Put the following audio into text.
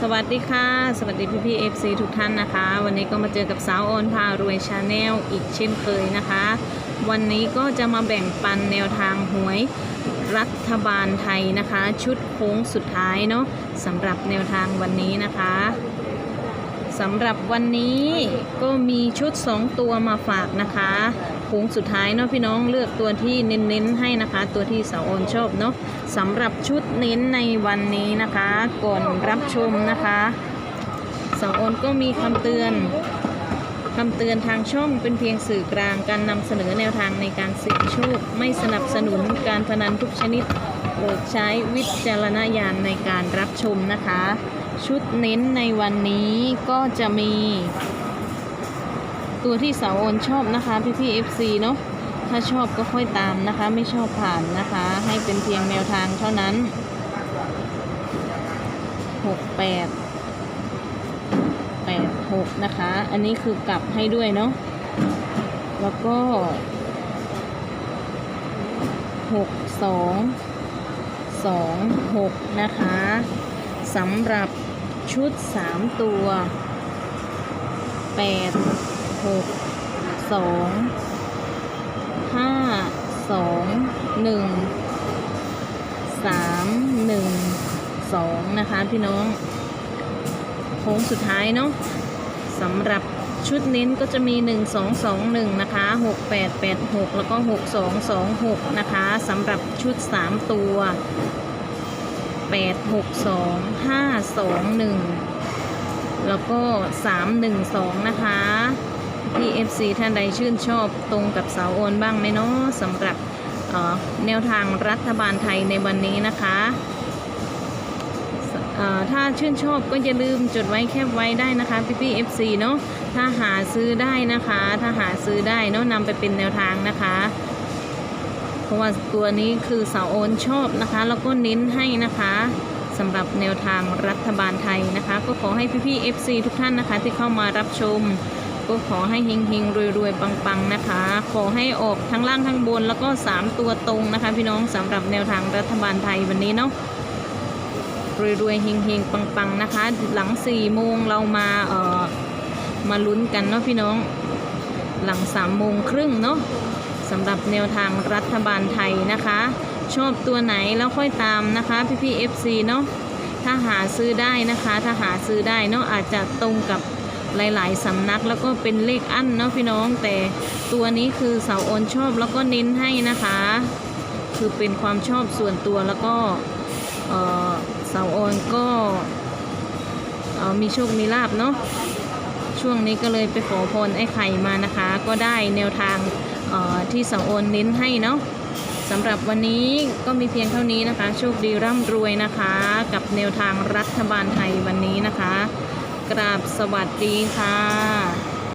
สวัสดีค่ะ สวัสดีพี่พี่เอฟซีทุกท่านนะคะ วันนี้ก็มาเจอกับสาวออนพารวยชาแนลอีกเช่นเคยนะคะ วันนี้ก็จะมาแบ่งปันแนวทางหวยรัฐบาลไทยนะคะ ชุดโค้งสุดท้ายเนาะสำหรับแนวทางวันนี้นะคะสำหรับวันนี้ก็มีชุด 2 ตัวมาฝากนะคะ โค้งสุดท้ายเนาะพี่น้องเลือกตัวที่เน้นๆให้นะคะ ตัวที่สาวออนชอบเนาะสำหรับชุดเน้นในวันนี้นะคะ ก่อนรับชมนะคะสาวออนก็มีคำเตือนคำเตือนทางช่องเป็นเพียงสื่อกลางการนำเสนอแนวทางในการเสี่ยงโชค ไม่สนับสนุนการพนันทุกชนิดโปรดใช้วิจารณญาณในการรับชมนะคะ ชุดเน้นในวันนี้ก็จะมี ตัวที่สาวโอนชอบนะคะพี่พี่ FC เนาะถ้าชอบก็ค่อยตามนะคะ ไม่ชอบผ่านนะคะ ให้เป็นเพียงแนวทางเท่านั้น6 8 8 6นะคะ อันนี้คือกลับให้ด้วยเนาะแล้วก็6 2 2 6นะคะสำหรับชุด3ตัว 8 6 2 5 2 1 3 1 2นะคะพี่น้องโค้งสุดท้ายเนาะสำหรับชุดเน้นก็จะมี 1 2 2 1 นะคะ 6 8 8 6 แล้วก็ 6 2 2 6 นะคะสำหรับชุด 3 ตัว 8 6 2 5 2 1 แล้วก็ 3 1 2 นะคะ PFC ท่านใดชื่นชอบตรงกับเสาโอนบ้างไหมเนาะสำหรับแนวทางรัฐบาลไทยในวันนี้นะคะถ้าชื่นชอบก็อย่าลืมจดไว้แคบไว้ได้นะคะพี่พี่ FC เนาะถ้าหาซื้อได้นะคะ ถ้าหาซื้อได้เนาะนำไปเป็นแนวทางนะคะ เพราะว่าตัวนี้คือเสาโอนชอบนะคะ แล้วก็เน้นให้นะคะสำหรับแนวทางรัฐบาลไทยนะคะ ก็ขอให้พี่พี่ FC ทุกท่านนะคะ ที่เข้ามารับชม ก็ขอให้เฮงเฮงรวยรวยปังปังๆนะคะ ขอให้ออกทั้งล่างทั้งบนแล้วก็ 3 ตัวตรงนะคะ พี่น้องสำหรับแนวทางรัฐบาลไทยวันนี้เนาะรวยๆเฮงๆปังๆนะคะ หลัง4ี่โมงเรามาเอ่อมาลุ้นกันเนาะพี่น้องหลัง3ามโมงครึ่งเนาะสำหรับแนวทางรัฐบาลไทยนะคะ ชอบตัวไหนแล้วค่อยตามนะคะพี่ๆ FC เนาะถ้าหาซื้อได้นะคะ ถ้าหาซื้อได้เนาะอาจจะตรงกับ หลาย ๆสำนักแล้วก็เป็นเลขอั้นเนาะพี่น้องแต่ตัวนี้คือเสาโอนชอบแล้วก็เน้นให้นะคะ คือเป็นความชอบส่วนตัวแล้วก็เสาวโอนก็มีโชคมีลาบเนาะช่วงนี้ก็เลยไปขอพรไอ้ไข่มานะคะ ก็ได้แนวทางที่สาวโอนเน้นให้เนาะสำหรับวันนี้ก็มีเพียงเท่านี้นะคะ โชคดีร่ำรวยนะคะ กับแนวทางรัฐบาลไทยวันนี้นะคะ กราบสวัสดีค่ะ